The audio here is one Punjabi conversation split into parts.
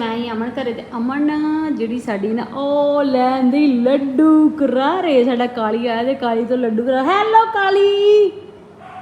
ਮੈਂ ਹੀ ਅਮਨ ਘਰੇ ਤੇ ਅਮਨ ਜਿਹੜੀ ਸਾਡੀ ਨਾ, ਉਹ ਲੈਂਦੀ ਲੱਡੂ ਕਰਾਰੇ ਸਾਡਾ ਕਾਲੀ ਆਇਆ ਤੇ ਕਾਲੀ ਤੋਂ ਲੱਡੂ ਕਰਾ ਹੈਲੋ ਕਾਲੀ!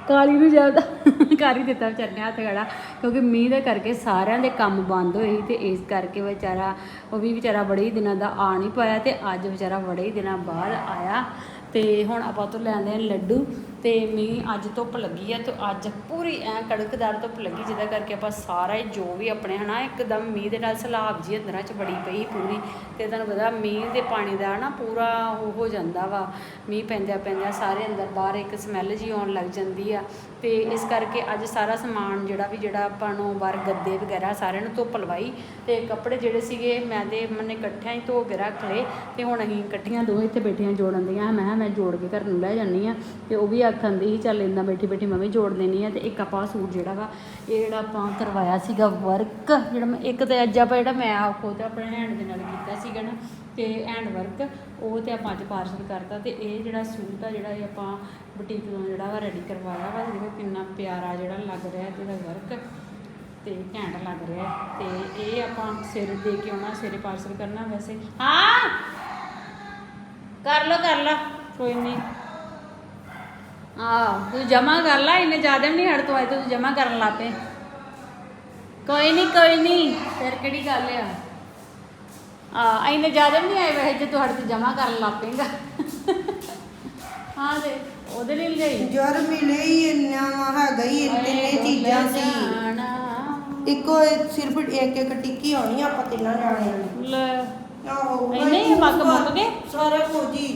ਕਾਲੀ ਨੂੰ ਜ਼ਿਆਦਾ ਕਰ ਹੀ ਦਿੱਤਾ ਵਿਚਾਰੇ ਨੇ ਹੱਥ ਖੜਾ, ਕਿਉਂਕਿ ਮੀਂਹ ਦੇ ਕਰਕੇ ਸਾਰਿਆਂ ਦੇ ਕੰਮ ਬੰਦ ਹੋਏ ਸੀ ਤੇ ਇਸ ਕਰਕੇ ਵਿਚਾਰਾ, ਉਹ ਵੀ ਵਿਚਾਰਾ ਬੜੇ ਹੀ ਦਿਨਾਂ ਦਾ ਆ ਨਹੀਂ ਪਾਇਆ ਤੇ ਅੱਜ ਵਿਚਾਰਾ ਬੜੇ ਹੀ ਦਿਨਾਂ ਬਾਅਦ ਆਇਆ ਤੇ ਹੁਣ ਆਪਾਂ ਤੋਂ ਲੈਂਦੇ ਹਾਂ ਲੱਡੂ। ਤੇ ਮੀਂਹ ਅੱਜ ਧੁੱਪ ਲੱਗੀ ਆ ਤੇ ਅੱਜ ਪੂਰੀ ਐ ਕੜਕਦਾਰ ਧੁੱਪ ਲੱਗੀ, ਜਿਹਦਾ ਕਰਕੇ ਆਪਾਂ ਸਾਰਾ ਹੀ ਜੋ ਵੀ ਆਪਣੇ ਹਨਾ, ਇੱਕਦਮ ਮੀਂਹ ਦੇ ਨਾਲ ਸਲਾਬ ਜੀ ਅੰਦਰਾਂ ਚ ਬੜੀ ਪਈ ਪੂਰੀ ਤੇ ਤੁਹਾਨੂੰ ਪਤਾ ਮੀਂਹ ਦੇ ਪਾਣੀ ਦਾ ਨਾ ਪੂਰਾ ਉਹ ਹੋ ਜਾਂਦਾ ਵਾ, ਮੀਂਹ ਪੈਂਦਿਆਂ ਪੈਂਦਿਆਂ ਸਾਰੇ ਅੰਦਰ ਬਾਹਰ ਇੱਕ ਸਮੈਲ ਜੀ ਆਉਣ ਲੱਗ ਜਾਂਦੀ ਆ ਤੇ ਇਸ ਕਰਕੇ ਅੱਜ ਸਾਰਾ ਸਮਾਨ ਜਿਹੜਾ ਵੀ ਜਿਹੜਾ ਆਪਾਂ ਨੂੰ ਬਾਹਰ ਗੱਦੇ ਵਗੈਰਾ ਸਾਰਿਆਂ ਨੂੰ ਧੁੱਪ ਲਵਾਈ ਤੇ ਕੱਪੜੇ ਜਿਹੜੇ ਸੀਗੇ ਮੈਂ ਤੇ ਮਨੇ ਇਕੱਠਿਆਂ ਹੀ ਧੋ ਕੇ ਰੱਖ ਲਏ ਤੇ ਹੁਣ ਅਸੀਂ ਇਕੱਠੀਆਂ ਦੋਵੇਂ ਇੱਥੇ ਬੈਠੀਆਂ ਜੋੜਨ ਦੀਆਂ, ਮੈਂ ਕਿਹਾ ਮੈਂ ਜੋੜ ਕੇ ਘਰ ਨੂੰ ਲੈ ਜਾਂਦੀ ਆ ਤੇ ਉਹ ਵੀ ਆਖਣ ਦੀ ਸੀ, ਚੱਲ ਇੰਨਾ ਬੈਠੀ ਬੈਠੀ ਮੈਂ ਵੀ ਜੋੜ ਦੇਣੀ ਆ ਤੇ ਇੱਕ ਆਪਾਂ ਸੂਟ ਜਿਹੜਾ ਵਾ, ਇਹ ਜਿਹੜਾ ਆਪਾਂ ਕਰਵਾਇਆ ਸੀਗਾ ਵਰਕ ਜਿਹੜਾ ਮੈਂ ਇੱਕ ਤੇ ਅੱਜ ਆਪਾਂ ਜਿਹੜਾ ਮੈਂ ਆਖੋ ਤੇ ਆਪਣੇ ਹੈਂਡ ਦੇ ਨਾਲ ਕੀਤਾ ਸੀਗਾ ਨਾ, ਤੇ ਹੈਂਡ ਵਰਕ ਉਹ ਤੇ ਆਪਾਂ ਅੱਜ ਪਾਰਸਲ ਕਰਤਾ ਤੇ ਇਹ ਜਿਹੜਾ ਸੂਟ ਆ ਜਿਹੜਾ ਇਹ ਆਪਾਂ ਬੁਟੀਕ ਤੋਂ ਜਿਹੜਾ ਵਾ ਰੈਡੀ ਕਰਵਾਇਆ ਵਾ ਜਿਹੜਾ ਕਿੰਨਾ ਪਿਆਰਾ ਜਿਹੜਾ ਲੱਗ ਰਿਹਾ ਇਹਦਾ ਵਰਕ ਤੇ ਘੈਂਟ ਲੱਗ ਰਿਹਾ ਤੇ ਇਹ ਆਪਾਂ ਸਿਰ ਦੇ ਕੇ ਆਉਣਾ, ਸਿਰੇ ਪਾਰਸਲ ਕਰਨਾ ਵੈਸੇ। ਹਾਂ! ਕਰ ਲੋ ਕਰ ਲਾ ਕੋਈ ਨਹੀਂ ਆ ਤੂੰ ਜਮਾ ਕਰ ਲਾ ਇਹਨੇ ਜ਼ਿਆਦਾ ਵੀ ਨਹੀਂ ਹੜ ਤੋਂ ਆਏ ਤੂੰ ਜਮਾ ਕਰਨ ਲੱਪੇ ਕੋਈ ਨਹੀਂ ਕੋਈ ਨਹੀਂ ਫਿਰ ਕਿਹੜੀ ਗੱਲ ਆ? ਆ ਇਹਨੇ ਜ਼ਿਆਦਾ ਵੀ ਨਹੀਂ ਆਏ ਵੈਸੇ ਜੇ ਤੂੰ ਹੜ ਤੇ ਜਮਾ ਕਰਨ ਲੱਪੇਗਾ ਹਾਂ ਦੇ ਉਹਦੇ ਲਈ ਲਈ ਜਰ ਮਿਲੇ ਹੀ ਇੰਨਾ ਹੈਗਾ ਹੀ ਇਹ ਤਿੰਨੇ ਚੀਜ਼ਾਂ ਸੀ। ਇੱਕੋ ਸਿਰਫ ਇੱਕ ਇੱਕ ਟਿੱਕੀ ਆਉਣੀ ਆਪਾਂ ਤਿੰਨਾਂ ਜਾਣਿਆਂ ਨੇ। ਲੈ। ਆਹੋ ਇੰਨੇ ਹੀ ਮੱਕ ਮੁੱਕ ਗਏ? ਸਾਰਾ ਕੁਝ ਹੀ?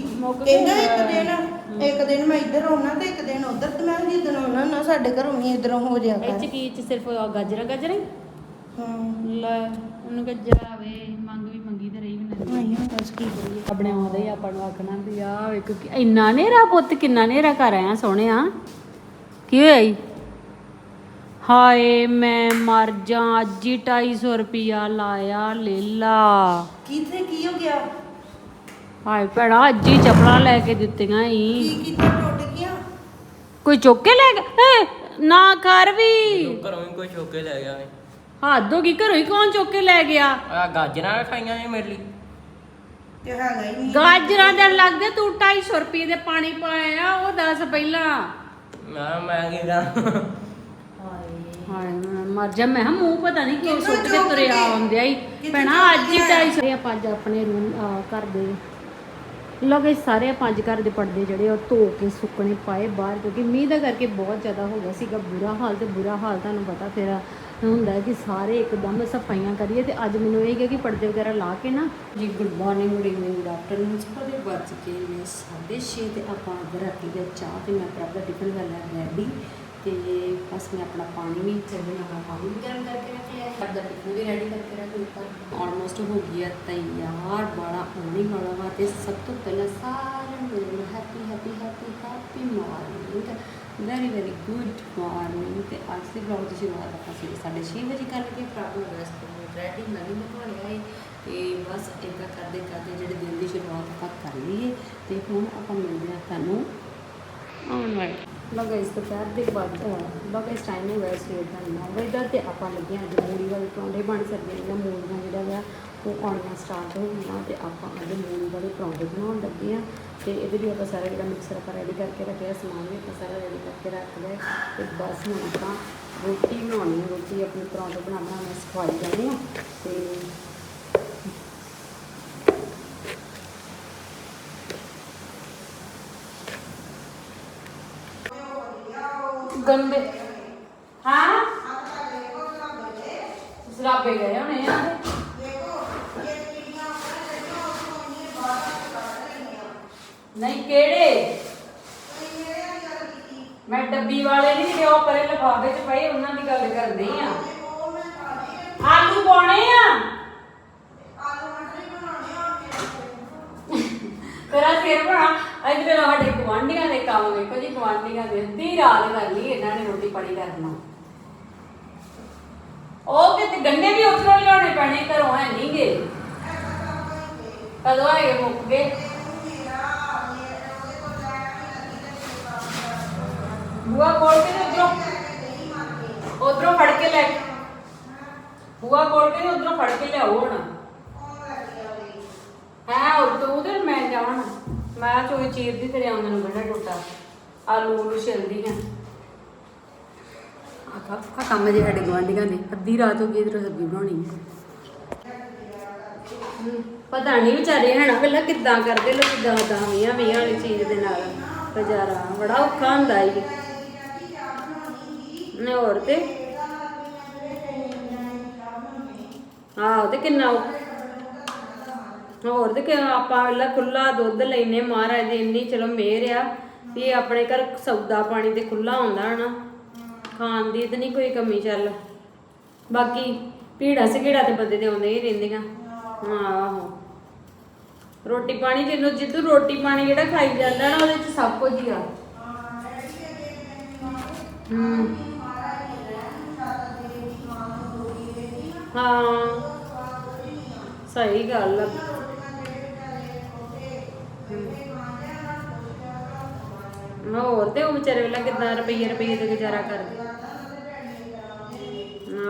ਕਹਿੰਦਾ ਇੱਕ ਦਿਨ ਇੱਕ ਦਿਨ ਮੈਂ ਇੱਧਰ ਆਉਣਾ ਤੇ ਇੱਕ ਦਿਨ ਉੱਧਰ ਤੇ ਮੈਂ ਜਿੱਦਣ ਆਉਣਾ ਨਾ ਸਾਡੇ ਘਰੋਂ ਵੀ ਇੱਧਰੋਂ ਹੋ ਜਾ ਇਹ ਕਰ। ਚ ਕੀ ਚ ਸਿਰਫ ਗਾਜਰਾਂ ਗਾਜਰਾਂ ਹੀ? ਹਾਂ। ਲੈ ਉਹਨੂੰ ਗੱਜਰਾ ਵੇ ਮੰਗ ਵੀ ਮੰਗੀ ਤੇ ਰਹੀ ਵੀ ਨਹੀਂ ਆਈਆਂ ਦੱਸ ਕੀ ਕਰੀਏ। ਆਪਣੇ ਆਉਂਦੇ ਹੀ ਆਪਾਂ ਨੂੰ ਆਖਣਾ ਵੀ ਆ ਵੇਖ ਕਿ ਇੰਨਾ ਨੇਰਾ ਪੁੱਤ ਕਿੰਨਾ ਨੇਰਾ ਕਰ ਆਇਆ ਸੋਹਣਿਆ। ਕੀ ਹੋਇਆ ਈ ਹਾਏ ਮੈਂ ਮਰ ਜਾ ਅੱਜ ਹੀ 250 ਰੁਪਿਆ ਲਾਇਆ ਲੇਲਾ। ਕਿੱਥੇ ਕੀ ਹੋ ਗਿਆ? ਹਾਏ ਭੈਣਾ ਅੱਜ ਹੀ ਚੱਪਲਾਂ ਲੈ ਕੇ ਦਿੱਤੀਆਂ ਈ। ਕੀ ਕੀਤਾ ਟੁੱਟ ਗਿਆ? ਕੋਈ ਚੁੱਕ ਕੇ ਲੈ ਗਿਆ? ਏ ਨਾ ਕਰ ਵੀ। ਘਰੋਂ ਹੀ ਕੋਈ ਚੁੱਕ ਕੇ ਲੈ ਗਿਆ ਹੱਦ ਹੋ ਗਈ ਘਰੋਂ ਹੀ ਕੌਣ ਚੁੱਕ ਕੇ ਲੈ ਗਿਆ? ਆ ਗਾਜਰਾਂ ਖਾਈਆਂ ਨੇ ਮੇਰੇ ਲਈ। ਤੇ ਹੈਗਾ ਹੀ ਨਹੀਂ ਗਾਜਰਾਂ ਦੇ ਲੱਗਦੇ ਤੂੰ 250 ਰੁਪਏ ਦੇ ਪਾਣੀ ਪਾਇਆ ਉਹ ਦੱਸ ਪਹਿਲਾਂ। ਮੈਂ ਮੈਂ ਕੀ ਕਰਾਂ ਹਾਏ ਮੈਂ ਮਰ ਜਾ ਮੈਂ ਕਿਹਾ ਮੂੰਹ ਪਤਾ ਨਹੀਂ ਕਿਉਂ ਸੁੱਟ ਕੇ ਤੁਰਿਆ? ਆਉਂਦਿਆ ਹੀ ਭੈਣਾ ਅੱਜ ਹੀ ਕੇ? ਢਾਈ ਸਾਰੇ ਆਪਾਂ ਅੱਜ ਆਪਣੇ ਰੂਮ ਘਰ ਦੇ ਲਗੇ ਸਾਰੇ ਪੰਜ ਘਰ ਦੇ ਪਰਦੇ ਜਿਹੜੇ ਉਹ ਧੋ ਕੇ ਸੁੱਕਣੇ ਪਾਏ ਬਾਹਰ, ਕਿਉਂਕਿ ਮੀਂਹ ਦਾ ਕਰਕੇ ਬਹੁਤ ਜ਼ਿਆਦਾ ਹੋ ਗਿਆ ਸੀਗਾ ਬੁਰਾ ਹਾਲ ਤੇ ਬੁਰਾ ਹਾਲ ਤੁਹਾਨੂੰ ਪਤਾ ਫਿਰ ਹੁੰਦਾ ਕਿ ਸਾਰੇ ਇੱਕਦਮ ਸਫਾਈਆਂ ਕਰੀਏ ਤੇ ਅੱਜ ਮੈਨੂੰ ਇਹ ਹੈ ਕਿ ਪਰਦੇ ਵਗੈਰਾ ਲਾ ਕੇ ਨਾ ਜੀ good morning good evening good afternoon ਸਾਰੇ ਵੱਜ ਚੁੱਕੇ ਨੇ 6:30 ਤੇ ਆਪਾਂ ਰਾਤੀ ਦਾ ਚਾਹ ਤੇ ਮੈਂ ਆਪਣਾ ਟਿਫਨ ਕਰ ਲਿਆ ਰੈਡੀ ਤੇ ਬਸ ਮੈਂ ਆਪਣਾ ਪਾਣੀ ਵੀ ਚੱਲਣ ਵਾਲਾ ਪਾਣੀ ਵੀ ਗਰਮ ਕਰਕੇ ਰੱਖ ਲਿਆ ਹੈ ਆਪਦਾ ਟਿਫਨ ਵੀ ਰੈਡੀ ਕਰਕੇ ਰੱਖ ਦਿੱਤਾ। ਆਲਮੋਸਟ ਹੋ ਗਿਆ ਤਿਆਰ ਬੜਾ ਆਉਣੀ ਵਾਲਾ ਤੇ ਸਭ ਤੋਂ ਪਹਿਲਾਂ ਸਾਰਿਆਂ ਨੂੰ happy happy happy happy morning very very good morning ਤੇ ਅੱਜ ਦੇ ਵਲੌਗ ਦੀ ਸ਼ੁਰੂਆਤ ਆਪਾਂ ਸਵੇਰੇ ਸਾਢੇ ਛੇ ਵਜੇ ਕਰ ਪ੍ਰਾਪਤ ਪ੍ਰਭ ਹੋ ਗਿਆ ਸਕੂਲ ਰੈਡੀ ਮੈਂ ਵੀ ਨਹਾ ਹੈ ਤੇ ਬਸ ਇਦਾਂ ਕਰਦੇ ਕਰਦੇ ਜਿਹੜੇ ਦਿਨ ਦੀ ਸ਼ੁਰੂਆਤ ਆਪਾਂ ਕਰ ਲਈਏ। ਤੇ ਹੁਣ ਆਪਾਂ ਮਿਲਦੇ ਹਾਂ ਤੁਹਾਨੂੰ ਆਉਣ ਵਾਲੇ ਲਗਾ ਇਸ ਦੁਪਹਿਰ ਦੇ ਬਾਅਦ ਲਗਾ ਇਸ ਟਾਈਮ ਨੂੰ ਵੈਸ ਸਵੇਰ ਦਾ 9 ਵਜੇ ਦਾ ਤੇ ਆਪਾਂ ਲੱਗੇ ਅੱਜ ਮੂਲੀ ਵਾਲੇ ਪਰੌਂਠੇ ਬਣ ਸਕਦੇ ਨੇ ਮੂਲੀਆਂ ਜਿਹੜਾ ਵਾ, ਉਹ ਆਉਣੀਆਂ ਸਟਾਰਟ ਹੋ ਗਈਆਂ ਤੇ ਆਪਾਂ ਅੱਜ ਮੂਲੀ ਵਾਲੇ ਪਰੌਂਠੇ ਬਣਾਉਣ ਲੱਗੇ ਹਾਂ। ਤੇ ਇਹਦੇ ਲਈ ਆਪਾਂ ਸਾਰਾ ਜਿਹੜਾ ਮਿਕਸਰ ਆਪਾਂ ਰੈਡੀ ਕਰਕੇ ਰੱਖਿਆ, ਸਮਾਨ ਵੀ ਆਪਾਂ ਸਾਰਾ ਰੈਡੀ ਕਰਕੇ ਰੱਖ ਲਿਆ। ਤੇ ਬਸ ਹੁਣ ਆਪਾਂ ਰੋਟੀ ਬਣਾਉਣੀ ਰੋਟੀ ਆਪਣੇ ਪਰੌਂਠੇ ਬਣਾ ਬਣਾ ਮੈਂ ਸਿਖਾਈ ਜਾਂਦੀ ਹਾਂ ਤੇ ਗੰਦੇ। ਹਾਂ? ਸਰਾਬੇ ਗਏ ਹੋਣੇ ਆ। ਨਹੀਂ ਕਿਹੜੇ? ਮੈਂ ਡੱਬੀ ਵਾਲੇ ਨਹੀਂ ਜਿਹੜੇ ਉਹ ਪਰੇ ਲਿਫਾਫੇ 'ਚ ਪਏ ਉਹਨਾਂ ਦੀ ਗੱਲ ਕਰਦੀ ਆ। ਆਲੂ ਪਾਉਣੇ ਆ? ਤੇਰਾ ਸਿਰ ਬਣਾ। ਇੱਧਰ ਸਾਡੇ ਗਵਾਂਢੀਆਂ ਦੇ ਕੰਮ ਵੇਖੋ ਜੀ ਗਵਾਂਢੀਆਂ ਦੇ ਅੱਧੀ ਰਾਤ ਕਰ ਇਹਨਾਂ ਨੇ ਰੋਟੀ ਪਾਣੀ ਕਰਨਾ ਉਹ ਕਿਤੇ ਗੰਨੇ ਵੀ ਉਧਰੋਂ ਲਿਆਉਣੇ ਪੈਣੇ, ਘਰੋਂ ਹੈ ਨਹੀਂਗੇ ਕਦੋਂ ਆਏ ਮੁੱਕ ਗਏ? ਬੁਆ ਕੋਲ ਕੇ ਉਧਰੋਂ। ਉਧਰੋਂ ਫੜ ਕੇ ਲੈ। ਬੂਆ ਕੋਲ ਕੇ ਉਧਰੋਂ ਫੜ ਕੇ ਲਿਆਓ ਹੁਣ। ਹੈ ਉਹ ਤੂੰ ਤੇ ਮੈਂ ਜਾਵਾਂ। ਮੈਂ ਚੋਈ ਚੀਰਦੀ ਤੇਰੇ ਆਉਂਦੇ ਨੂੰ ਬੜਾ ਟੁੱਟਾ। ਆਲੂ ਉਲੂ ਛਿਲਦੀ ਆ। ਆਖਾ ਆ ਕੰਮ ਜੇ ਸਾਡੇ ਗਵਾਂਢੀਆਂ ਦੇ। ਅੱਧੀ ਰਾਤ ਹੋ ਗਈ ਇਧਰੋਂ ਸਬਜ਼ੀ ਬਣਾਉਣੀ ਹੈ ਪਤਾ ਨਹੀਂ ਵਿਚਾਰੇ ਹਨਾ ਪਹਿਲਾਂ ਕਿੱਦਾਂ ਕਰਦੇ ਲੋਕ ਕਿੱਦਾਂ ਦਾ ਮੀਆਂ ਮੀਆਂ ਵਾਲੀ ਚੀਜ਼ ਦੇ ਨਾਲ ਗੁਜ਼ਾਰਾ ਬੜਾ ਔਖਾ ਹੁੰਦਾ ਈ। ਨੇ ਹੋਰ ਤੇ? ਆਹ ਤੇ ਕਿੰਨਾ ਔ- ਹੋਰ ਤੇ ਕਿ ਆਪਾਂ ਪਹਿਲਾਂ ਖੁੱਲਾ ਦੁੱਧ ਲੈਨੇ ਮਹਾਰਾਜ ਦੀ, ਇੰਨੀ ਚਲੋ ਮਿਹਰ ਆ ਵੀ ਆਪਣੇ ਘਰ ਸੌਦਾ ਪਾਣੀ ਤੇ ਖੁੱਲਾ ਆਉਂਦਾ ਹਨਾ। ਖਾਣ ਦੀ ਤੇ ਨਹੀਂ ਕੋਈ ਕਮੀ ਚੱਲ। ਬਾਕੀ ਭੀੜਾ ਸਗੇੜਾ ਤੇ ਬੰਦੇ ਦੇ ਆਉਂਦੇ ਹੀ ਰਹਿੰਦੀਆਂ ਆਹੋ। ਰੋਟੀ ਪਾਣੀ ਜਿਹਨੂੰ ਜਿੱਦੋਂ ਰੋਟੀ ਪਾਣੀ ਜਿਹੜਾ ਖਾਈ ਜਾਂਦਾ ਨਾ ਉਹਦੇ ਚ ਸਭ ਕੁਝ ਹੀ ਆ। ਹੂੰ। ਹਾਂ। ਸਹੀ ਗੱਲ ਆ। ਹੋਰ ਤੇ ਉਹ ਵਿਚਾਰੇ ਵੇਲਾ ਕਿਦਾਂ ਰੁਪਈਏ ਰੁਪਈਏ ਤੇ ਗੁਜ਼ਾਰਾ ਕਰਦੇ।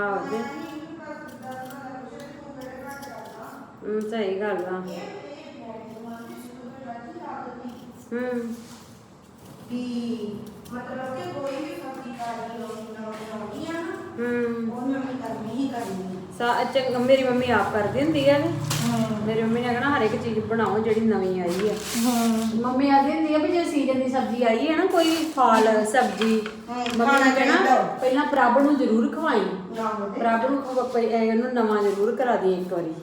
ਆਹ ਤੇ। ਹਮ, ਸਹੀ ਗੱਲ ਆ। ਹੂੰ। ਵੀ ਮਤਲਬ ਕਿ ਕੋਈ ਵੀ ਲਾਉਣੀ ਆ ਨਾ ਹੂੰ। ਉਹ ਮੈਂ ਕਰਨੀ ਹੀ ਕਰਨੀ। ਸਾ ਚੰਗਾ ਮੇਰੀ ਮੰਮੀ ਆਪ ਕਰਦੀ ਹੁੰਦੀ ਆ ਤੇ ਮੇਰੀ ਮੰਮੀ ਨੇ ਕਹਿਣਾ ਹਰ ਇੱਕ ਚੀਜ਼ ਬਣਾਓ ਜਿਹੜੀ ਨਵੀਂ ਆਈ ਹੈ। ਮੰਮੀ ਆਖਦੀ ਹੁੰਦੀ ਆ ਵੀ ਜੇ ਸੀਜ਼ਨ ਦੀ ਸਬਜ਼ੀ ਆਈ ਹੈ ਨਾ ਕੋਈ ਫਲ ਸਬਜ਼ੀ ਮੰਮੀ ਨੇ ਕਹਿਣਾ। ਪਹਿਲਾਂ ਪ੍ਰਭ ਨੂੰ ਜ਼ਰੂਰ ਖਵਾਈ। ਹਾਂ ਪ੍ਰਭ ਨੂੰ ਖਵਾ- ਪ- ਇਹ ਇਹਨੂੰ ਨਵਾਂ ਜ਼ਰੂਰ ਕਰਾ ਦੀ ਇੱਕ ਵਾਰੀ।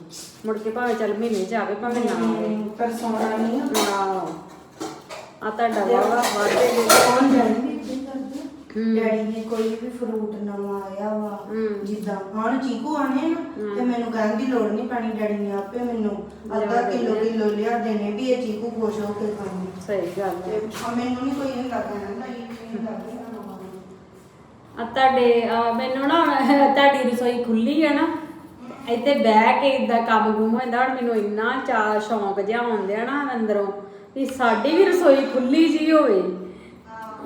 ਮੁੜ ਕੇ ਭਾਵੇਂ ਚੱਲ ਮਹੀਨੇ ਚ ਆਵੇ ਭਾਵੇਂ ਨਾ ਆਵੇ। ਪਰ ਸੋਣਾ ਨਹੀਂ ਆਹ ਆ ਤੁਹਾਡਾ ਵਾਵਾ ਵਾਦੇ ਕੌਣ ਕਰਦੇ ਹਮ। ਡੈਡੀ ਨੇ ਕੋਈ ਵੀ ਫਰੂਟ ਨਵਾਂ ਆਇਆ ਵਾ। ਹਮ। ਜਿੱਦਾਂ ਹੁਣ ਚੀਕੂ ਆਣੇ ਨਾ ਤੇ ਮੈਨੂੰ ਕਹਿਣ ਦੀ ਲੋੜ ਨਹੀਂ ਪੈਣੀ ਡੈਡੀ ਨੇ ਆਪੇ ਮੈਨੂੰ ਅੱਧਾ ਕਿਲੋ। ਕਿਲੋ ਲਿਆ ਦੇਣੇ ਵੀ ਇਹ ਚੀਕੂ ਖੁਸ਼ ਹੋ ਕੇ ਖਾਣੇ। ਸਹੀ ਗੱਲ ਤੇ ਹੈ ਆ ਮੈਨੂੰ ਨਹੀਂ ਕੋਈ ਹੁੰਦਾ ਕਹਿਣਾ ਨਾ ਇਹ ਨਹੀਂ ਆ ਤੁਹਾਡੇ ਆ ਮੈਨੂੰ ਨਾ ਤੁਹਾਡੀ ਰਸੋਈ ਖੁੱਲੀ ਹੈ ਨਾ ਇੱਥੇ ਬਹਿ ਕੇ ਇਦਾਂ ਕੰਮ ਗੁੰਮ ਹੁੰਦਾ ਹੁਣ ਮੈਨੂੰ ਇੰਨਾ ਚਾ ਸ਼ੌਂਕ ਜਿਹਾ ਆਉਂਦਿਆ ਨਾ ਅੰਦਰੋਂ ਵੀ ਸਾਡੀ ਵੀ ਰਸੋਈ ਖੁੱਲੀ ਜੀ ਹੋਵੇ।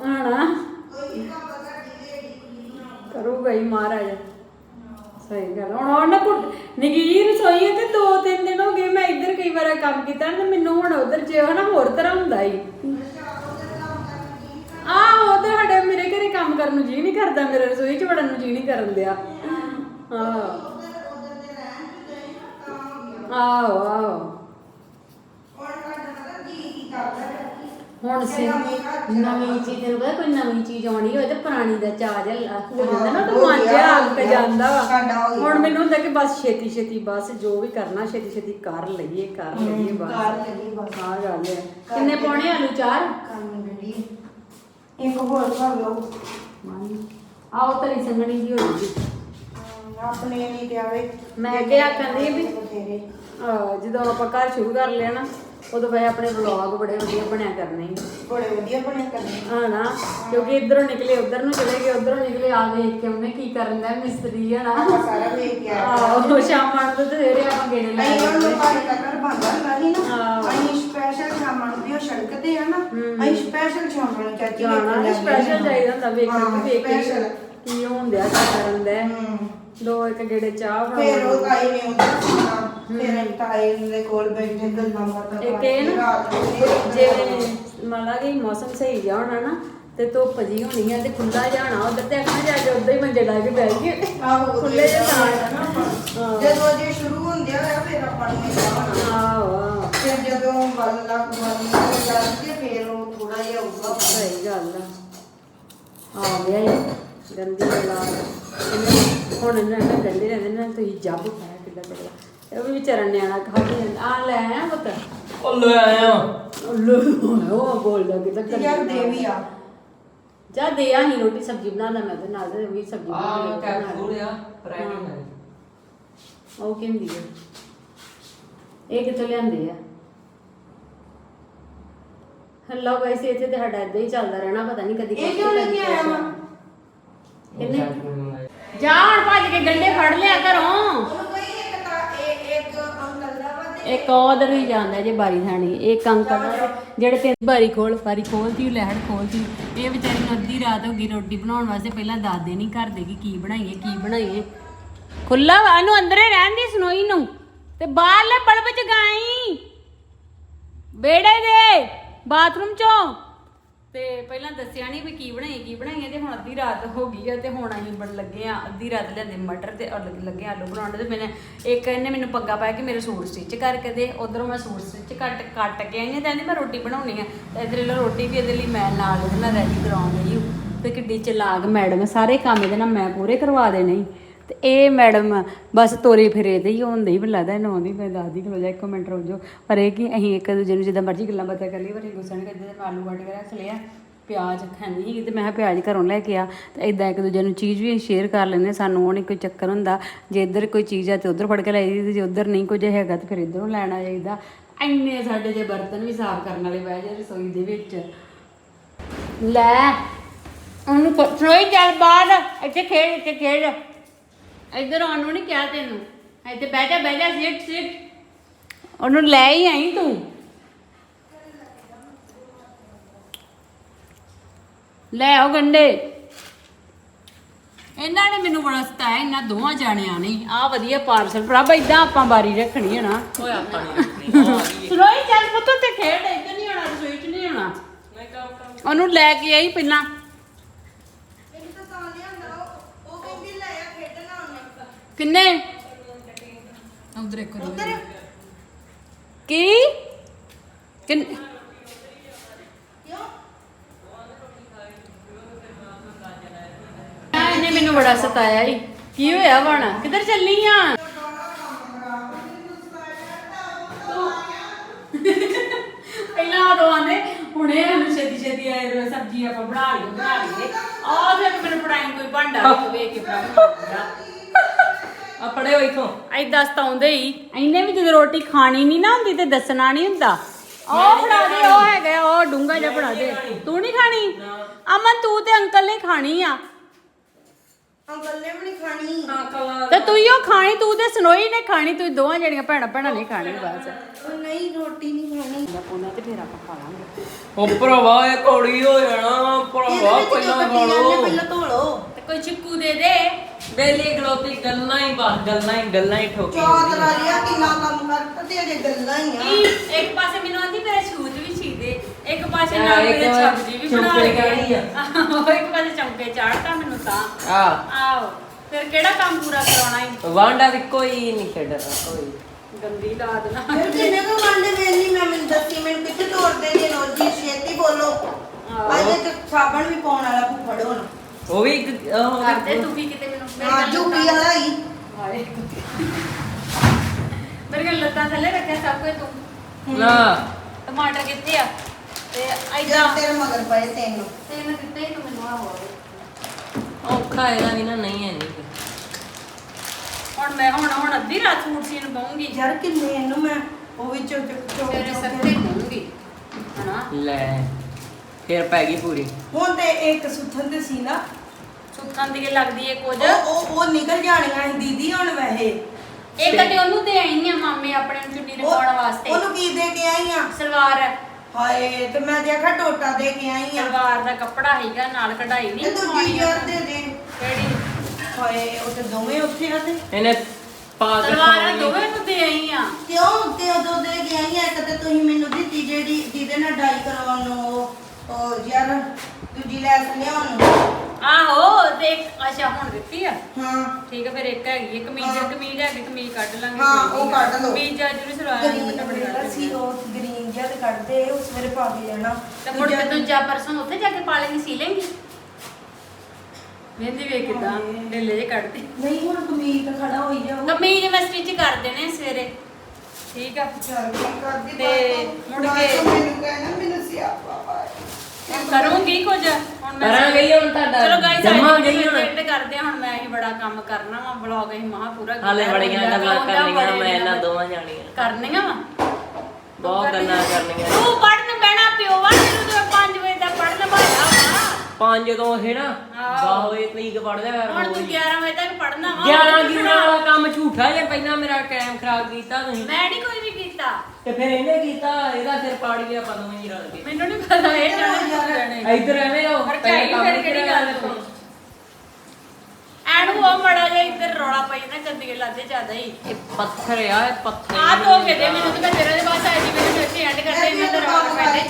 ਹਣਾ ਕਰੂਗਾ ਹੀ ਮਹਾਰਾਜ। ਸਹੀ ਗੱਲ ਹੁਣ ਹੁਣ ਨਾ ਕੁ ਨਿੱਕੀ ਰਸੋਈ ਤੇ ਦੋ ਤਿੰਨ ਦਿਨ ਹੋ ਗਏ, ਮੈਂ ਇੱਧਰ ਕਈ ਵਾਰ ਕੰਮ ਕੀਤਾ ਤੇ ਮੈਨੂੰ ਹੁਣ ਉਧਰ ਜੇ ਹਨਾ ਹੋਰ ਤਰ੍ਹਾਂ ਹੁੰਦਾ ਹੀ ਆਹੋ ਤੇ ਸਾਡੇ ਮੇਰੇ ਘਰੇ ਕੰਮ ਕਰਨ ਨੂੰ ਜੀ ਨਹੀਂ ਕਰਦਾ, ਮੇਰੇ ਰਸੋਈ 'ਚ ਵੜਨ ਨੂੰ ਜੀ ਨਹੀਂ ਕਰਨ ਦਿਆ। ਹਾਂ ਆਹੋ ਆਹੋ। ਹੁਣ ਸੇ ਨਵੀਂ ਚੀਜ਼ ਨੂੰ ਪਤਾ ਕੋਈ ਨਵੀਂ ਚੀਜ਼ ਆਉਣੀ ਹੋਏ ਤੇ ਪੁਰਾਣੀ ਦਾ ਚਾਹ ਜਿਹਾ ਹੋ ਜਾਂਦਾ ਨਾ ਤਾਂ ਮਨ ਜਿਹਾ ਅੱਕ ਗਿਆ। ਜਾਂਦਾ ਵਾ। ਹੁਣ ਮੈਨੂੰ ਹੁੰਦਾ ਕਿ ਬਸ ਛੇਤੀ ਛੇਤੀ ਬਸ ਜੋ ਵੀ ਕਰਨਾ ਛੇਤੀ ਛੇਤੀ ਕਰ ਲਈਏ ਕਰ ਲਈਏ ਬਸ। ਕਰ ਲਈਏ ਬਸ। ਹਾਂ ਗੱਲ ਹੈ। ਕਿੰਨੇ ਪਾਉਣੇ ਆਲੂ ਚਾਰ? ਇੱਕ ਹੋਰ ਕਰ ਲਓ। ਆਓ ਤਰੀ ਸੰਗਣੀ ਦੀ ਹੋ ਜੂਗੀ ਆਪਣੇ ਲਈ ਤੇ ਆਵੇ। ਮੈਂ ਕਿਹਾ ਕਹਿੰਦੀ ਵੀ ਜਦੋਂ ਆਪਾਂ ਘਰ ਸ਼ੁਰੂ ਕਰ ਲਿਆ ਨਾ ਉਦੋਂ ਵੇ ਆਪਣੇ ਵਲੌਗ ਬੜੇ ਵਧੀਆ ਬਣਿਆ ਕਰਨੇ। ਬੜੇ ਵਧੀਆ ਬਣੇ ਕਰਨੇ ਹਾਂ ਨਾ ਕਿਉਂਕਿ ਇਧਰੋਂ ਨਿਕਲੇ ਉਧਰ ਨੂੰ ਚਲੇ ਗਏ ਉਧਰੋਂ ਨਿਕਲੇ ਆ ਵੇਖ ਕੇ ਉਹਨੇ ਕੀ ਕਰਨ ਦਾ ਮਿਸਤਰੀ ਹੈ ਨਾ। ਸਾਰਾ ਵੇਖ ਕੇ ਆਏ। ਆਹੋ ਸ਼ਾਮਾਂ ਨੂੰ ਤੇ ਸਵੇਰੇ ਆਪਾਂ ਗੇੜੇ ਲੈ ਜਾਂਦੇ ਉਹਨੂੰ ਪਾਣੀ ਦਾ ਘਰ ਬੰਦਾ ਹੁੰਦਾ ਸੀ ਨਾ। ਅਸੀਂ ਸਪੈਸ਼ਲ ਸ਼ਾਮਾਂ ਨੂੰ ਵੀ ਉਹ ਸੜਕਦੇ ਆ ਨਾ ਅਸੀਂ ਸਪੈਸ਼ਲ ਸ਼ਾਮਾਂ ਨੂੰ ਚਾਚੀ ਵੇਖਣ ਸਪੈਸ਼ਲ ਚਾਹੀਦਾ ਹੁੰਦਾ ਹਾਂ, ਨੂੰ ਵੇਖ ਕੇ। ਕੀ ਹੁੰਦਿਆ ਕੀ ਕਰਨ ਦਾ। ਦੋ ਇੱਕ ਗੇੜੇ ਚਾਹ ਫਿਰ ਉਹ ਤਾਈ ਨੇ ਉੱਧਰ ਫਿਰ ਅਸੀਂ ਤਾਈ ਦੇ ਕੋਲ ਬੈਠੇ ਗੱਲਾਂ ਬਾਤਾਂ ਇੱਕ ਕਰਕੇ ਇਹ ਨਾ ਰਾਤ ਨੂੰ ਫਿਰ ਜਿਵੇਂ ਮੰਨ ਲਾ ਕਿ ਮੌਸਮ ਸਹੀ ਜਾ ਹੋਣਾ ਨਾ ਤੇ ਧੁੱਪ ਜੀ ਹੋਣੀ ਆ ਤੇ ਖੁੱਲਾ ਜਾਣਾ ਉਧਰ ਤੇ ਜਾ ਕੇ ਉਧਰ ਹੀ ਮੰਜੇ ਡਾ ਕੇ ਬਹਿ ਗਏ ਆਹੋ ਖੁੱਲੇ ਜਿਹੇ ਥਾਂ ਆ ਨਾ ਆਪਾਂ। ਹਾਂ। ਜਦੋਂ ਜੇ ਸ਼ੁਰੂ ਹੁੰਦੇ ਆ ਫਿਰ ਆਪਾਂ ਨੂੰ ਇਹ ਜਾਣਾ ਆਹੋ ਆਹੋ। ਫਿਰ ਜਦੋਂ ਵੱਲ ਲੱਗ ਵੱਲ ਲੱਗ ਕੇ ਫਿਰ ਉਹ ਥੋੜਾ ਜਿਹਾ ਹੋਊਗਾ। ਸਹੀ ਗੱਲ ਆ। ਆ ਗਿਆ ਹੀ ਗੰਦੀ ਲਾ ਹੁਣ ਇਹਨਾਂ ਨੇ ਗੰਦੇ ਰਹਿੰਦੇ ਨੇ ਤੁਸੀਂ ਜੱਬ ਖਾਇਆ ਕਿੱਦਾਂ ਇਹ ਵੀ ਵਿਚਾਰਾ ਨਿਆਣਾ ਖਾਦੀ ਜਾਂਦਾ ਆ ਲੈ ਆ ਪੁੱਤ। ਉਹ ਲੈ ਆਇਆ। ਲੋ ਉਹ ਬੋਲਦਾ ਕਿਦਾਂ ਤੇ ਯਾਰ ਦੇਵੀ ਆ। ਜਾ ਦੇ ਆ ਹੀ ਰੋਟੀ ਸਬਜ਼ੀ ਬਣਾਉਂਦਾ ਮੈਂ ਤੇ ਨਾਲ ਦੇ ਵੀ ਸਬਜ਼ੀ ਆ ਬਣਾ ਕੇ ਕੈਪਸੂਲ ਆ ਪ੍ਰੈਕਿੰਗ ਹੈ। ਉਹ ਕਹਿੰਦੀ ਹੈ ਇਹ ਕਿੱਥੋਂ ਲਿਆਂਦੇ ਆ? ਹੱਲਾ ਵੈਸੇ ਇੱਥੇ ਤੇ ਸਾਡਾ ਏਦਾਂ ਹੀ ਚੱਲਦਾ ਰਹਿਣਾ ਪਤਾ ਨਹੀਂ ਕਦੀ ਇਹ ਕਿਉਂ ਲੈ ਕੇ ਆਇਆ ਵਾ? ਕਿੰਨੇ? ਜਾ ਹੁਣ ਭੱਜ ਕੇ ਗੰਡੇ ਫੜ ਲਿਆ ਘਰੋਂ ਉਹਨੂੰ ਕਹੀ ਇੱਕ ਤਾਂ ਇਹ ਇੱਕ ਅੰਕਲ ਦਾ ਵਾ ਤੇ ਇੱਕ ਉਧਰ ਹੀ ਜਾਂਦਾ ਜੇ ਬਾਰੀ ਥਾਣੀ ਇੱਕ ਅੰਕਲ ਦਾ ਜਿਹੜੇ ਤਿੰਨ ਬਾਰੀ ਖੋਲ, ਬਾਰੀ ਖੋਲਦੀ ਲਹਿੜ ਖੋਲਦੀ ਇਹ ਵਿਚਾਰੀ ਨੂੰ ਅੱਧੀ ਰਾਤ ਹੋ ਗਈ ਰੋਟੀ ਬਣਾਉਣ ਵਾਸਤੇ, ਪਹਿਲਾਂ ਦਾਦੇ ਨਹੀਂ ਕਰਦੇ ਕਿ ਕੀ ਬਣਾਈਏ ਕੀ ਬਣਾਈਏ। ਖੁੱਲਾ ਵਾ, ਇਹਨੂੰ ਅੰਦਰੇ ਰਹਿਣ ਦੀ ਸੁਣੋਈ ਨੂੰ, ਤੇ ਬਾਹਰਲੇ ਬਲਬ ਚ ਗਾਈ ਬੇੜੇ ਦੇ, ਬਾਥਰੂਮ ਚੋਂ। ਤੇ ਪਹਿਲਾਂ ਦੱਸਿਆ ਨਹੀਂ ਵੀ ਕੀ ਬਣਾਈ ਕੀ ਬਣਾਈ ਤੇ ਹੁਣ ਅੱਧੀ ਰਾਤ ਹੋ ਗਈ ਆ ਤੇ ਹੁਣ ਅਸੀਂ ਬਣ ਲੱਗੇ ਆ ਅੱਧੀ ਰਾਤ ਲਿਆਂਦੇ ਮਟਰ ਤੇ ਔਰ ਲੱਗੇ- ਲੱਗੇ ਆਲੂ ਬਣਾਉਣ ਤੇ ਮੈਨੇ ਇੱਕ ਇਹਨੇ ਮੈਨੂੰ ਪੰਗਾ ਪਾਇਆ ਕਿ ਮੇਰੇ ਸੂਟ ਸਟਿਚ ਕਰਕੇ ਦੇ ਉਧਰੋਂ ਮੈਂ ਸੂਟ ਸਟਿਚ ਕੱਟ ਕੱਟ ਕੇ ਆਈ ਆ ਤੇ ਕਹਿੰਦੀ ਮੈਂ ਰੋਟੀ ਬਣਾਉਣੀ ਆ ਤੇ ਇਧਰ ਲੋ ਰੋਟੀ ਵੀ ਇਹਦੇ ਲਈ ਮੈਂ ਨਾਲ ਉਹਦੇ ਨਾਲ ਰੈਡੀ ਕਰਾਉਣ ਗਈ ਹੂੰ। ਤੇ ਕਿੱਡੀ ਚਲਾਕ ਮੈਡਮ ਸਾਰੇ ਕੰਮ ਇਹਦੇ ਨਾਲ ਮੈਂ ਪੂਰੇ ਕਰਵਾ ਦੇਣੇ ਸੀ। ਇਹ ਮੈਡਮ ਬਸ ਤੋਰੇ ਫਿਰੇ ਦੇ ਹੀ ਹੁੰਦੇ ਹੀ, ਮੈਨੂੰ ਲੱਗਦਾ ਇਹਨੂੰ ਆਉਂਦੀ ਮੈਂ ਦੱਸਦੀ ਖਲੋ ਜਾ ਇੱਕ ਮਿੰਟ ਰੁਕ ਜਾਓ ਪਰ ਇਹ ਕਿ ਅਸੀਂ ਇੱਕ ਦੂਜੇ ਨੂੰ ਜਿੱਦਾਂ ਮਰਜ਼ੀ ਗੱਲਾਂ ਬਾਤਾਂ ਕਰ ਲਈ ਪਰ ਇਹ ਗੁੱਸਾ ਨਹੀਂ ਕਰਦੇ ਤੇ ਆਲੂ ਕੱਟ ਕੇ ਰੱਖ ਲਿਆ, ਪਿਆਜ਼ ਖਾਣੀ ਤੇ ਮੈਂ ਪਿਆਜ਼ ਘਰੋਂ ਲੈ ਕੇ ਆ, ਤੇ ਇਦਾਂ ਇੱਕ ਦੂਜੇ ਨੂੰ ਚੀਜ਼ ਵੀ ਸ਼ੇਅਰ ਕਰ ਲੈਂਦੇ ਸਾਨੂੰ ਉਹ ਨਹੀਂ ਕੋਈ ਚੱਕਰ ਹੁੰਦਾ, ਜੇ ਇੱਧਰ ਕੋਈ ਚੀਜ਼ ਆ ਤੇ ਉੱਧਰ ਫੜ ਕੇ ਲੈ ਜਾਈਦੀ, ਜੇ ਉੱਧਰ ਨਹੀਂ ਕੁਝ ਹੈਗਾ ਤੇ ਫਿਰ ਇੱਧਰੋਂ ਲੈਣਾ ਚਾਹੀਦਾ ਇੰਨੇ ਸਾਡੇ ਦੇ ਬਰਤਨ ਵੀ ਸਾਫ਼ ਕਰਨ ਵਾਲੇ ਬਹਿ ਜੇ ਰਸੋਈ ਦੇ ਵਿੱਚ। ਲੈ, ਉਹਨੂੰ ਰਸੋਈ ਚੱਲ ਬਾਹਰ, ਇੱਥੇ ਖੇਡ ਇੱਥੇ ਖੇਡ। ਇੱਧਰ ਆਉਣ ਨੂੰ ਨਹੀਂ ਕਿਹਾ ਤੈਨੂੰ। ਇੱਥੇ ਬਹਿ ਜਾ ਬਹਿ ਜਾ ਸਿੱਟ ਸਿੱਟ। ਉਹਨੂੰ ਲੈ ਹੀ ਆਈ ਤੂੰ। ਲੈ ਆਓ ਗੰਡੇ। ਇਹਨਾਂ ਨੇ ਮੈਨੂੰ ਬੜਾ ਸਤਾਇਆ ਇਹਨਾਂ ਦੋਵਾਂ ਜਾਣਿਆਂ ਨੇ। ਆ ਵਧੀਆ ਪਾਰਸਲ। ਪ੍ਰਭ ਇਦਾਂ ਆਪਾਂ ਬਾਰੀ ਰੱਖਣੀ ਹੈ ਨਾ। ਓਏ ਆਪਾਂ ਨਹੀਂ ਸੁਣੋਈ ਚੱਲ ਪੁੱਤ ਤੇ ਖੇਡ ਇੱਧਰ ਨਹੀਂ ਆਉਣਾ ਰਸੋਈ 'ਚ ਨਹੀਂ ਆਉਣਾ। ਮੈਂ ਕੰਮ ਕੰਮ। ਉਹਨੂੰ ਲੈ ਕੇ ਆਈ ਪਹਿਲਾਂ ਇਹ ਤਾਂ ਤਾਂ ਲਿਆਂਦਾ ਉਹ- ਉਹ ਕਹਿੰਦੀ ਲੈ ਆ ਖੇਡਣਾ ਉਹਨੇ ਕਿੰਨੇ? ਉਧਰ ਇੱਕ ਉੱਧਰ। ਕੀ? ਕਿੰਨ ਇਹਨੇ ਮੈਨੂੰ ਬੜਾ ਸਤਾਇਆ ਈ। ਕੀ ਹੋਇਆ ਵਣ ਕਿੱਧਰ ਚੱਲੀ ਆ? ਪਹਿਲਾਂ ਉਦੋਂ ਆਂਦੇ ਹੁਣੇ ਸਾਨੂੰ ਛੇਤੀ ਛੇਤੀ ਆਏ ਰੋ ਸਬਜ਼ੀ ਆਪਾਂ ਬਣਾ ਲਈਏ ਬਣਾ ਲਈਏ। ਆ ਫਿਰ ਮੈਨੂੰ ਪੜਾਈ ਕੋਈ ਭਾਂਡਾ ਵੇਖ ਕੇ ਬਣਾ ਆ ਫੜਿਓ ਇਥੋਂ। ਐਦਾਂ ਸਤਾਉਂਦੇ ਹੀ। ਇਹਨੇ ਵੀ ਜਦੋਂ ਰੋਟੀ ਖਾਣੀ ਨਹੀਂ ਨਾ ਹੁੰਦੀ ਤੇ ਦੱਸਣਾ ਨਹੀਂ ਹੁੰਦਾ। ਉਹ ਫੜਾ ਦੇ ਉਹ ਹੈਗਾ ਉਹ ਡੂੰਗਾ ਜਿਹਾ ਫੜਾ ਦੇ। ਤੂੰ ਨਹੀਂ ਖਾਣੀ? ਅਮਨ ਤੂੰ ਤੇ ਅੰਕਲ ਨੇ ਖਾਣੀ ਆ। ਅੰਕਲ ਨੇ ਵੀ ਨਹੀਂ ਖਾਣੀ। ਅੰਕਲ ਤੇ ਤੂੰ ਹੀ ਉਹ ਖਾਣੀ ਤੂੰ ਤੇ ਸਨੋਈ ਨੇ ਖਾਣੀ ਤੂੰ ਦੋਵਾਂ ਜਿਹੜੀਆਂ ਭੈਣਾਂ ਭੈਣਾਂ ਨੇ ਖਾਣੀ ਬਸ। ਉਹ ਨਹੀਂ ਰੋਟੀ ਨਹੀਂ ਖਾਣੀ। ਉਹਨਾਂ ਤੇ ਫੇਰ ਆਪਾਂ ਖਾ ਲਾਂਗੇ। ਉਹ ਭਰਾਵਾ ਇਹ ਘੋੜੀ ਹੋ ਜਾਣਾ ਭਰਾਵਾ ਪਹਿਲਾਂ ਖਾ ਲਓ। ਧੋ ਲਓ। ਤੇ ਕੋਈ ਚਿੱਕੂ ਦੇ ਦੇ। ਬੇਲੀ ਗਲੋਤੀ ਗੱਲਾਂ ਹੀ ਬਸ ਗੱਲਾਂ ਹੀ ਗੱਲਾਂ ਹੀ ਠੋਕੀ ਚਾਹ ਤਰਾ ਲਿਆ ਕਿੰਨਾ ਕੰਮ ਕਰਤਾ ਤੇ ਅਜੇ ਗੱਲਾਂ ਹੀ ਆ। ਕੀ ਇੱਕ ਪਾਸੇ ਮੈਨੂੰ ਆਂਦੀ ਮੇਰੇ ਸ਼ੂਜ਼ ਵੀ ਸੀ ਦੇ ਇੱਕ ਪਾਸੇ ਹਾਂ, ਨਾਲ ਮੇਰੇ ਸਬਜ਼ੀ ਵੀ ਬਣਾ ਲਈ ਆ। ਆਹੋ, ਇੱਕ ਪਾਸੇ ਚੌਂਕੇ ਚਾੜਤਾ ਮੈਨੂੰ ਤਾਂ। ਆ ਆਓ ਫਿਰ ਕਿਹੜਾ ਕੰਮ ਪੂਰਾ ਕਰਾਉਣਾ ਈ? ਵਾਂਡਾ ਵੀ ਕੋਈ ਨਹੀਂ ਖੇਡਣਾ ਕੋਈ। ਗੰਦੀ ਦਾਦ ਨਾ। ਫਿਰ ਕਿੰਨੇ ਕੁ ਵਾਂਡੇ ਵੇਲੀ ਮੈਂ ਮੈਨੂੰ ਦੱਸੀ ਮੈਨੂੰ ਕਿੱਥੇ ਤੋੜਦੇ ਨੇ ਰੋਜੀ ਛੇਤੀ ਬੋਲੋ। ਅਜੇ ਤੇ ਸਾਬਣ ਵੀ ਪਾਉਣ ਵਾਲਾ ਫੁੱਫੜ ਹੁਣ ਉਹ ਵੀ ਇੱਕ ਉਹ ਕਰਦੇ ਤੂੰ ਵੀ ਕਿਤੇ ਮੈਨੂੰ? ਮੇਰੇ ਹਾਂ ਗੱਲ ਜੂਪੀ ਵਾਲਾ ਹੀ ਹਾਏ। ਮੇਰੇ ਕੋਲ ਲੱਤਾਂ ਥੱਲੇ ਰੱਖਿਆ ਸਭ ਕੁਝ ਤੂੰ। ਨਾ। ਟਮਾਟਰ ਕਿੱਥੇ ਆ? ਤੇ ਐਦਾਂ ਤੇਰੇ ਮਗਰ ਪਏ ਤੈਨੂੰ। ਤੇ ਮੈਂ ਦਿੱਤੇ ਹੀ ਤੂੰ ਮੈਨੂੰ ਆ ਹੋਵੇ ਔਖਾ ਇਹਦਾ ਵੀ ਨਾ ਨਹੀਂ ਹੈ ਨਹੀਂ ਹੁਣ ਮੈਂ ਹੁਣ ਹੁਣ ਅੱਧੀ ਰਾਤ ਸੂਟ ਸੀਨ ਪਾਉਂਗੀ। ਯਾਰ ਕਿੰਨੇ ਇਹਨੂੰ ਮੈਂ ਉਹ ਵਿੱਚੋਂ ਚੁੱਕ ਤੇਰੇ ਚੁੱਕ ਸੱਤੇ ਪਾਉਂਗੀ। ਹਨਾ? ਲੈ ਫਿਰ ਪੈ ਗਈ ਪੂਰੀ। ਹੁਣ ਤੇ ਇੱਕ ਸੁੱਥਨ ਤੇ ਸੀ ਨਾ ਸੁੱਖਾਂ ਦੀ ਲੱਗਦੀ ਏ ਕੁਝ। ਉਹ ਉਹ ਉਹ ਨਿਕਲ ਜਾਣੀਆਂ ਸੀ ਦੀਦੀ ਹੁਣ ਵੈਸੇ। ਇਹ ਕਦੇ ਉਹਨੂੰ ਦੇ ਆਈ ਆ ਮਾਮੇ ਆਪਣੇ ਨੂੰ ਚੁੰਨੀ ਉਹ- ਰਖਾਉਣ ਵਾਸਤੇ। ਉਹਨੂੰ ਕੀ ਦੇ ਕੇ ਆਈ ਆ? ਸਲਵਾਰ। ਹਾਏ ਤੇ ਮੈਂ ਦੇਖਾ ਟੋਟਾ ਦੇ ਕੇ ਆਈ ਆ। ਸਲਵਾਰ ਦਾ ਕੱਪੜਾ ਹੈਗਾ ਨਾਲ ਕਢਾਈ ਨਹੀਂ ਤੇ ਦੂਜੀ ਕਰਵਾਉਣੀ ਯਾਰ ਦੇ ਦੇ ਕਿਹੜੀ? ਹਾਏ ਉਹ ਤੇ ਦੋਵੇਂ ਉੱਥੇ ਆ ਤੇ। ਇਹਨੇ ਪਾ ਕੇ ਸਲਵਾਰਾਂ ਖਾਣੀ। ਦੋਵੇਂ ਨੂੰ ਦੇ ਆਈ ਆ। ਕਿਉਂ? ਤੇ ਉਦੋਂ ਦੇ ਕੇ ਆਈ ਆ ਇੱਕ ਤੇ ਤੁਸੀਂ ਮੈਨੂੰ ਦਿੱਤੀ ਜਿਹੜੀ ਜਿਹਦੇ ਨਾਲ ਡਾਈ ਕਰਵਾਉਣ ਨੂੰ ਉਹ ਉਹ ਯਾਰ ਦੂਜੀ ਲੈਸ ਲਿਆਉਣ ਨੂੰ। ਆਹੋ ਤੇ ਇੱਕ ਅੱਛਾ ਹੁਣ ਦਿੱਤੀ ਆ ਹਾਂ ਠੀਕ ਆ ਫਿਰ ਇੱਕ ਹੈਗੀ ਹੈ ਕਮੀਜ਼ ਹਾਂ। ਕਮੀਜ਼ ਹੈਗੀ ਕਮੀਜ਼ ਕੱਢ ਲਾਂਗੇ ਹਾਂ, ਕੋਈ ਉਹ ਨੀ। ਗੱਲ। ਕੱਢ ਲਓ। ਕਮੀਜ਼ ਆ ਜਿਹੜੀ ਸਲਵਾਰ ਨਹੀਂ ਗਰੀਨ ਬਟਾ ਜਿਹੜਾ ਸੀ ਉਹ ਗ੍ਰੀਨ ਜਿਹਾ ਤੇ ਕੱਢਦੇ ਉਸ ਵੇਲੇ ਪਾ ਕੇ ਜਾਣਾ ਤੇ ਮੁੜ ਕੇ ਦੂਜਾ ਪਰਸੋਂ ਉੱਥੇ ਜਾ ਕੇ ਪਾ ਲੈਣੀ ਸੀ ਲੈਂਗੀ ਮਹਿੰਦੀ ਵੇਖ ਕਿਦਾਂ ਹਾਏ। ਢਿੱਲੇ ਜੇ ਕੱਢਦੇ ਨਹੀਂ ਹੁਣ ਕਮੀਜ਼ ਤਾਂ ਖੜਾ ਹੋਈ ਜਾਓ ਕਮੀਜ਼ ਮੈਂ ਸਟਿਚ ਕਰ ਦੇਣੇ ਸਵੇਰੇ ਠੀਕ ਆ ਚੱਲ ਕੀ ਕਰਦੀ ਤੇ ਬਾਅਦ ਮੁੜ ਚੋਂ- ਕੇ- ਬਾਅਦ ਚੋਂ ਮੈਨੂੰ ਕਹਿਣਾ ਮੈਨੂੰ ਸਿਆਪਾ ਪਾਏ ਕਰੂੰਗੀ ਕੁਝ ਹੁਣ ਮੈਂ ਕਰਾਂਗੇ ਹੀ ਹੁਣ ਤੁਹਾਡਾ। ਚਲੋ ਗਾਇਸ ਜਮਾਂਗੇ ਅੱਜ ਹੀ ਹੁਣ। ਐਂਡ ਕਰਦੇ ਹਾਂ ਹੁਣ ਮੈਂ ਇਹ ਬੜਾ ਕੰਮ ਕਰਨਾ ਵਾ ਵਲੌਗ ਅਸੀਂ ਮਹਾ ਪੂਰਾ ਕੀਤਾ ਹਾਲੇ ਬੜੀਆਂ ਹੋਇਆ, ਗੱਲਾਂ ਉਹਦਾ ਕਰਨੀਆਂ ਬੜੇ ਮੈਂ ਇਹਨਾਂ ਗੱਲਾਂ ਦੋਵਾਂ ਜਾਣੀਆਂ। ਕਰਨੀਆਂ ਵਾ? ਬਹੁਤ ਗੱਲਾਂ ਕਰਨੀਆਂ? ਤੂੰ ਪੜਨ ਬਹਿਣਾ ਪਿਓ ਵਾ ਤੈਨੂੰ ਤੇ 5 ਵਜੇ ਦਾ ਪੜਨ ਭਾਇਆ ਵਾ ਪੰਜ ਤੋਂ ਹੈ ਨਾ ਆਹੋ। 10 ਵਜੇ ਤੀਕ ਪੜ ਜਾ ਕਰ ਹੁਣ ਤੂੰ 11 ਵਜੇ ਤੱਕ ਪੜਨਾ ਵਾ 11 ਗਿਣਨ ਵਾਲਾ ਕੰਮ ਝੂਠਾ ਜੇ ਪਹਿਲਾਂ ਮੇਰਾ ਟਾਈਮ ਖਰਾਬ ਕੀਤਾ ਤੁਸੀਂ। ਮੈਂ ਨਹੀਂ ਕੋਈ ਵੀ ਕੀਤਾ। ਤੇ ਫਿਰ ਇਹਨੇ ਕੀਤਾ ਇਹਦਾ ਸਿਰ ਪਾੜ ਗਿਆ ਆਪਾਂ ਦੋਵੇਂ ਹੀ ਰਲ ਮੈਨੂੰ ਨਹੀਂ ਪਤਾ ਇਹ ਜਾਣੇ ਇੱਧਰ ਐਵੇਂ ਹੋ ਭਰਜਾਈ ਫਿਰ ਕਿਹੜੀ ਗੱਲ ਤੂੰ ਐਨ ਹੋ ਮੜਾ ਜਾ ਇੱਧਰ ਰੌਲਾ ਪਈ ਨਾ ਗੰਦੀਆਂ ਲਾਦੇ ਜ਼ਿਆਦਾ ਹੀ। ਇਹ ਪੱਥਰ ਆ ਇਹ ਪੱਥਰ ਆ ਧੋ ਕੇ ਦੇ ਮੈਨੂੰ ਤਾਂ ਤੇਰੇ ਦੇ ਬਾਅਦ ਆਈ ਜੀ ਮੇਰੇ ਸੱਚੀ ਐਂਡ ਕਰਦੇ ਇਹਨਾਂ ਦਾ ਰੌਲਾ ਪੈਂਦੇ